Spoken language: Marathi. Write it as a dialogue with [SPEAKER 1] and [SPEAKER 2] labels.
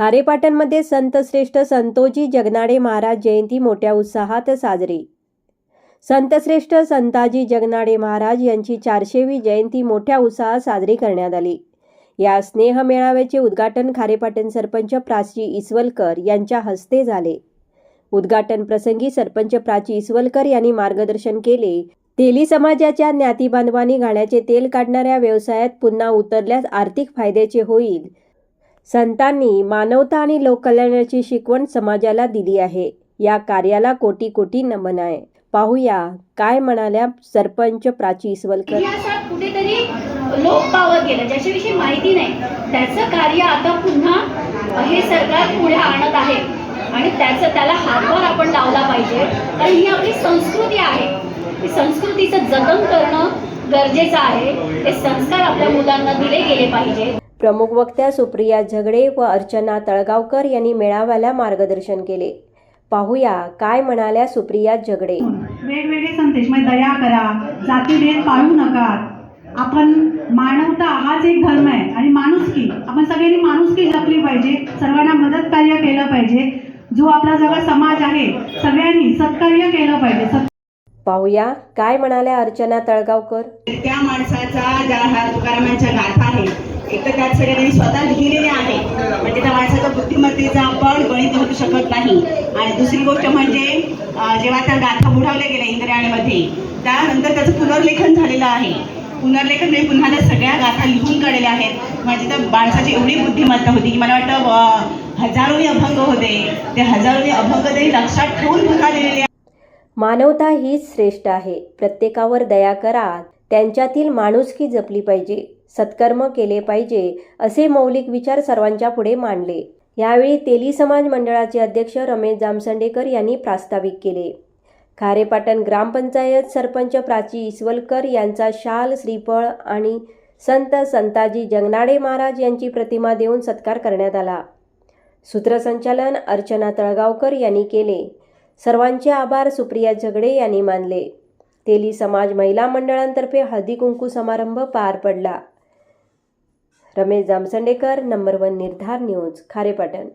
[SPEAKER 1] खारेपाटणमध्ये संतश्रेष्ठ संतोजी जगनाडे महाराज जयंती मोठ्या उत्साहात साजरी. संतश्रेष्ठ संताजी जगनाडे महाराज यांची चारशेवी जयंती मोठ्या उत्साहात साजरी करण्यात आली. या स्नेह मेळाव्याचे उद्घाटन खारेपाटण सरपंच प्राची इसवलकर यांच्या हस्ते झाले. उद्घाटन प्रसंगी सरपंच प्राची इसवलकर यांनी मार्गदर्शन केले. तेली समाजाच्या ज्ञाती बांधवांनी घाण्याचे तेल काढणाऱ्या व्यवसायात पुन्हा उतरल्यास आर्थिक फायद्याचे होईल संतांनी मानवता आणि लोककल्याणाची शिकवण समाजाला दिली आहे. या कार्याला कोटी कोटी नमन आहे. पाहूया काय म्हणाल्या सरपंच प्राची इसवलकर.
[SPEAKER 2] कुठेतरी लोक पावत गेलं. ज्याच्याविषयी माहिती नाही. त्याचं कार्य आता पुन्हा हे सरकार पुढे आणत आहे. आणि त्याचं त्याला हातभार आपण लावला पाहिजे. कारण ही आपली संस्कृती आहे. संस्कृतीचं जतन करणं गरजेचं आहे. हे संस्कार आपल्या मुलांना दिले गेले पाहिजे.
[SPEAKER 1] प्रमुख वक्त्या सुप्रिया झगडे व अर्चना तळगावकर यांनी मेळाव्याला मार्गदर्शन केले. पाहूया काय म्हणाल्या सुप्रिया झगडे.
[SPEAKER 3] वेगवेगळे संदेश म्हणजे दया करा जातीभेद पाळू नका. आपण मानवता हाच एक धर्म आहे आणि माणुसकी आपण सगळ्यांनी माणुसकी जपली पाहिजे सर्वांना मदत कार्य केलं पाहिजे. जो आपला सगळा समाज आहे सगळ्यांनी सत्कार्य केलं पाहिजे.
[SPEAKER 1] पाहूया. काय म्हणाल्या अर्चना तळगावकर?
[SPEAKER 4] त्या माणसाचा ज्या ह्या तुकारामांच्या गाथा आहेत एक तर त्यात सगळ्या त्यांनी स्वतः लिहिलेले आहेत. म्हणजे त्या माणसाच्या बुद्धिमत्तेचा आपण गणित होऊ शकत नाही. आणि दुसरी गोष्ट म्हणजे जेव्हा त्या गाथा बुडवल्या गेल्या इंद्रायणीमध्ये त्यानंतर त्याचं पुनर्लेखन झालेलं आहे. पुनर्लेखन म्हणजे पुन्हा त्या सगळ्या गाथा लिहून काढलेल्या आहेत. म्हणजे त्या माणसाची एवढी बुद्धिमत्ता होती की मला वाटतं हजारोनी अभंग होते. ते हजारोनी अभंग ते लक्षात ठेवून पुन्हा लिहिलेले
[SPEAKER 1] मानवता हीच श्रेष्ठ आहे. प्रत्येकावर दया करा. त्यांच्यातील माणुसकी जपली पाहिजे. सत्कर्म केले पाहिजे असे मौलिक विचार सर्वांच्या पुढे मांडले. यावेळी तेली समाज मंडळाचे अध्यक्ष रमेश जामसंडेकर यांनी प्रास्ताविक केले. खारेपाटण ग्रामपंचायत सरपंच प्राची इसवलकर यांचा शाल श्रीफळ आणि संत संताजी जगनाडे महाराज यांची प्रतिमा देऊन सत्कार करण्यात आला. सूत्रसंचालन अर्चना तळगावकर यांनी केले. सर्वांचे आभार सुप्रिया झगडे यांनी मानले. तेली समाज महिला मंडळांतर्फे हळदी कुंकू समारंभ पार पडला. Ramesh Jamsandekar number one Nirdhar news Kharepatan.